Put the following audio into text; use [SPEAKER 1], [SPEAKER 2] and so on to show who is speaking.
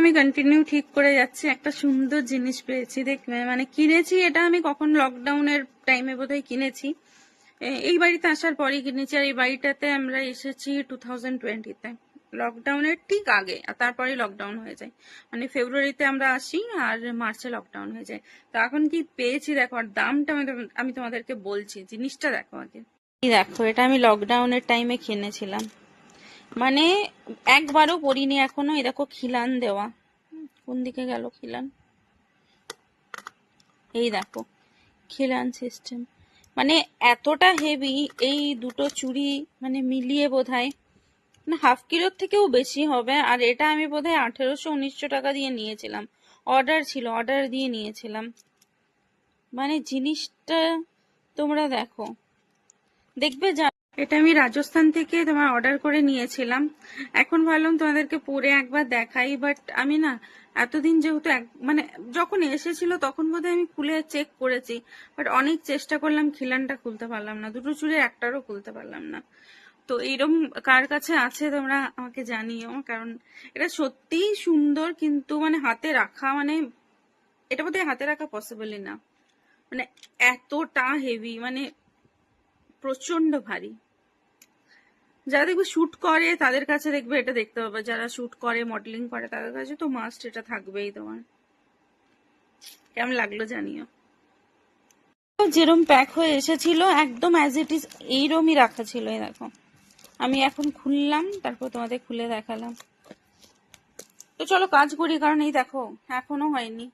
[SPEAKER 1] আমি কন্টিনিউ ঠিক করে যাচ্ছি। একটা সুন্দর জিনিস পেয়েছি দেখ মানে কিনেছি, এটা আমি কখন লকডাউনের টাইমে বোধহয় কিনেছি। এই বাড়িতে আসার পরেই কিনেছি, আর এই বাড়িটাতে আমরা এসেছি টু থাউজেন্ড টোয়েন্টিতে লকডাউনের ঠিক আগে, আর তারপরেই লকডাউন হয়ে যায়। মানে ফেব্রুয়ারিতে আমরা আসি, আর মার্চে লকডাউন হয়ে যায়। তো এখন কি পেয়েছি দেখো, আর দামটা আমি তোমাদেরকে বলছি, জিনিসটা দেখো আগে। দেখো, এটা আমি লকডাউনের টাইমে কিনেছিলাম। মানে একবারও পরিনি এখনও। এই দেখো খিলান দেওয়া। কোন দিকে গেল খিলান? এই দেখো, খিলান সিস্টেম মানে এতটা হেভি এই দুটো চুড়ি মানে মিলিয়ে বোধহয় না হাফ কিলোর থেকেও বেশি হবে। আর এটা আমি বোধহয় আঠেরোশো, উনিশশো টাকা দিয়ে নিয়েছিলাম। অর্ডার ছিল অর্ডার দিয়ে নিয়েছিলাম। মানে জিনিসটা তোমরা দেখো। দেখবে যা এটা আমি রাজস্থান থেকে তোমার অর্ডার করে নিয়েছিলাম। এখন ভাবলাম তোমাদেরকে পরে একবার দেখাই বাট আমি না এতদিন যেহেতু মানে যখন এসেছিল তখন বোধহয় আমি খুলে চেক করেছি বাট অনেক চেষ্টা করলাম, খিলানটা খুলতে পারলাম না, দুটো চুড়ির একটারও খুলতে পারলাম না। তো এইরকম কার কাছে আছে তোমরা আমাকে জানিও, কারণ এটা সত্যিই সুন্দর, কিন্তু মানে হাতে রাখা মানে এটা বোধহয় হাতে রাখা পসিবলই না। মানে এতটা হেভি মানে প্রচণ্ড ভারী। যারা দেখবে শুট করে, তাদের কাছে দেখবে এটা দেখতে পাবে যারা শুট করে মডেলিং করে, তাদের কাছে তো মাস্ট এটা থাকবেই তোমার। কেমন লাগল জানিও। যেরম প্যাক হয়ে এসেছিল, একদম অ্যাজ ইট ইজ এইরমই রাখা ছিল দেখো। আমি এখন খুললাম, তারপর তোমাদের খুলে দেখালাম। তো চলো কাজ করি, কারণ এই দেখো, এখনও হয়নি।